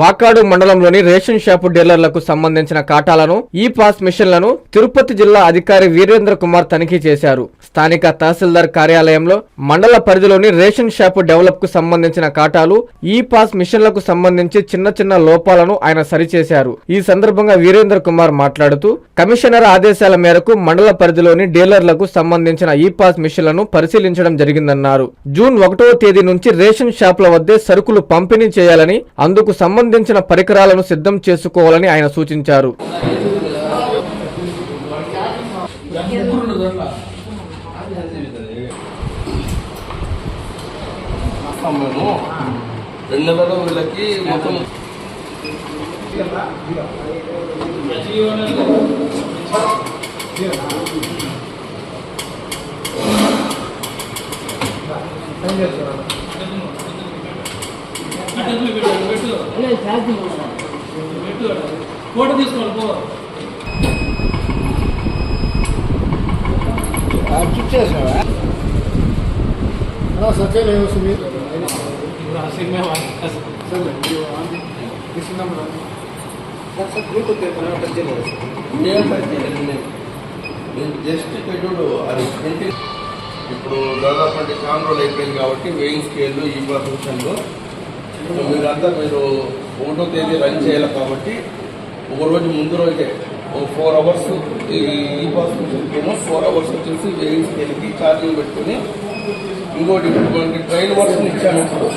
వాకాడు మండలంలోని ration shop డీలర్లకు సంబంధించిన కాటాలను ఈ పాస్ మిషన్లను తిరుపతి జిల్లా అధికారి వీరేంద్ర కుమార్ తనిఖీ చేశారు. స్థానిక తహసీల్దార్ కార్యాలయంలో మండల పరిధిలోని రేషన్ షాపు డెవలప్కు సంబంధించిన కాటాలు ఈ పాస్ మిషన్లకు సంబంధించి చిన్న చిన్న లోపాలను ఆయన సరిచేశారు. ఈ సందర్భంగా వీరేంద్ర కుమార్ మాట్లాడుతూ కమిషనర్ ఆదేశాల మేరకు మండల పరిధిలోని డీలర్లకు సంబంధించిన ఈ పాస్ మిషన్లను పరిశీలించడం జరిగిందన్నారు. జూన్ ఒకటవ తేదీ నుంచి రేషన్ షాపుల వద్దే సరుకులు పంపిణీ చేయాలని అందుకు సంబంధించిన పరికరాలను సిద్ధం చేసుకోవాలని ఆయన సూచించారు. ఇస్తాం మేము రెండు నెలలు వీళ్ళకి ఫోటో తీసుకోవాలి పో సత్యాలు ఏమొస్తుంది ఇప్పుడు ఆ సినిమా నేను జస్ట్ పెట్టుడు అది ఇప్పుడు దాదాపు అంటే చాలా రోజులు అయిపోయింది కాబట్టి వెయింగ్ స్కేల్ ఈ సో మీరంతా మీరు ఒకటో తేదీ రన్ చేయాలి కాబట్టి ఒక రోజు ముందు రోజే ఒక ఫోర్ అవర్స్ ఈ ఈ నుంచి ఏమో ఫోర్ అవర్స్ వచ్చేసి వేయించి స్కేల్కి ఛార్జింగ్ పెట్టుకుని ఇంకోటి ఇప్పుడు మనకి ట్రైన్ వర్షన్ ఇచ్చాను ఇప్పుడు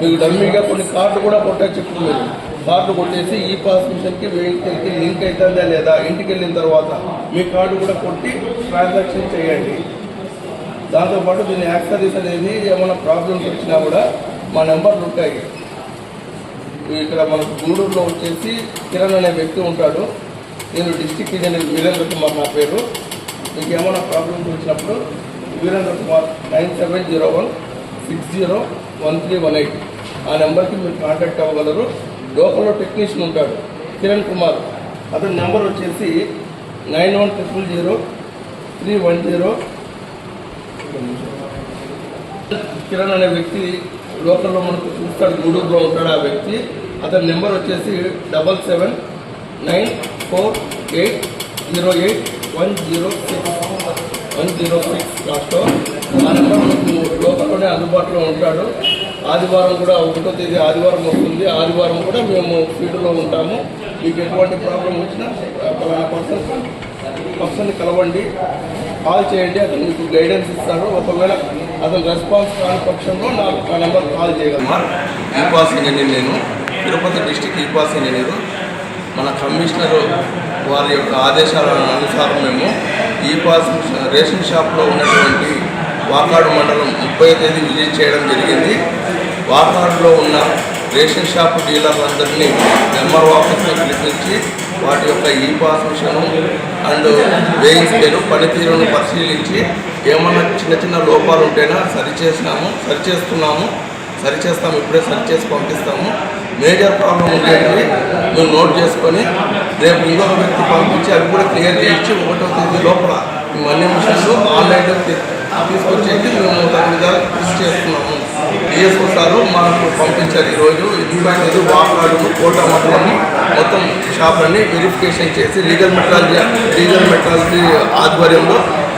మీకు డమ్మీగా కొన్ని కార్డు కూడా కొట్టచ్చు ఇప్పుడు మీరు. కార్డు కొట్టేసి ఈ పాస్ మిషన్కి వెహికల్కి లింక్ అవుతుందా లేదా ఇంటికి వెళ్ళిన తర్వాత మీ కార్డు కూడా కొట్టి ట్రాన్సాక్షన్ చేయండి. దాంతోపాటు దీని యాక్సరీస్ అనేది ఏమైనా ప్రాబ్లమ్స్ వచ్చినా కూడా మా నెంబర్లు ఉంటాయి. ఇక్కడ మనకు గూడూరులో వచ్చేసి కిరణ్ అనే వ్యక్తి ఉంటాడు. నేను డిస్టిక్ ఇంజనీర్ వీరేంద్ర కుమార్ నా పేరు. మీకు ఏమైనా ప్రాబ్లమ్స్ వచ్చినప్పుడు Virendra Kumar nine seven zero one six zero one three one eight. ఆ నెంబర్కి మీరు కాంటాక్ట్ అవ్వగలరు. లోకల్లో టెక్నీషియన్ ఉంటాడు కిరణ్ కుమార్. అతని నెంబర్ వచ్చేసి nine one triple zero three one zero. Kiran అనే వ్యక్తి లోకల్లో మనకు చూస్తాడు గూడూరులో ఉంటాడు ఆ వ్యక్తి. అతని నెంబర్ వచ్చేసి double seven nine four eight zero eight one zero six. One zero six లాస్ట్లో ఆ నెంబర్ మనకు లోకల్లోనే అందుబాటులో ఉంటాడు. ఆదివారం కూడా ఒకటో తేదీ ఆదివారం వస్తుంది. ఆదివారం కూడా మేము ఫీల్డ్లో ఉంటాము. మీకు ఎటువంటి ప్రాబ్లం వచ్చినా పలానా పర్సన్ పర్సన్ని కలవండి. కాల్ చేయండి అతను మీకు గైడెన్స్ ఇస్తారు ఒకవేళ అతను రెస్పాన్స్ కాని పక్షంలో నాకు ఆ నెంబర్ కాల్ చేయగలను. ఈ పాస్ ఇంజనీర్ నేను. Tirupati district e POS engineer మన కమిషనర్ వారి యొక్క ఆదేశాల అనుసారం మేము ఈ పాస్ రేషన్ షాప్లో ఉన్నటువంటి వాకాడు మండలం ముప్పై తేదీ విజిట్ చేయడం జరిగింది. వాకాడులో ఉన్న రేషన్ షాప్ డీలర్లందరినీ ఎంఆర్ఓ ఆఫీస్లో పిలిపించి వాటి యొక్క e POS machine and weighing scale పనితీరును పరిశీలించి ఏమన్నా చిన్న చిన్న లోపాలు ఉంటేనా సరిచేసినాము సరిచేస్తున్నాము సరిచేస్తాము ఇప్పుడే సరిచేసి పంపిస్తాము. మేజర్ ప్రాబ్లం ఉండేవి మేము నోట్ చేసుకొని రేపు ఇంకొక వ్యక్తి పంపించి అవి కూడా క్లియర్ చేయించి ఒకటో తేదీ లోపల ఈ మనీ మిషన్లు ఆన్లైన్లో తీసుకొచ్చేసి మేము దాని మీద కృషి చేస్తున్నాము. డిఎస్ఓ సారు మాకు పంపించారు ఈరోజు. ఇరవై ఐదు వాకాడు కోట మండలము మొత్తం షాపులన్నీ వెరిఫికేషన్ చేసి లీగల్ మెట్రాలజీ లీగల్ మెట్రాలజీ ఆధ్వర్యంలో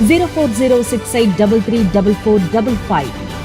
04068334455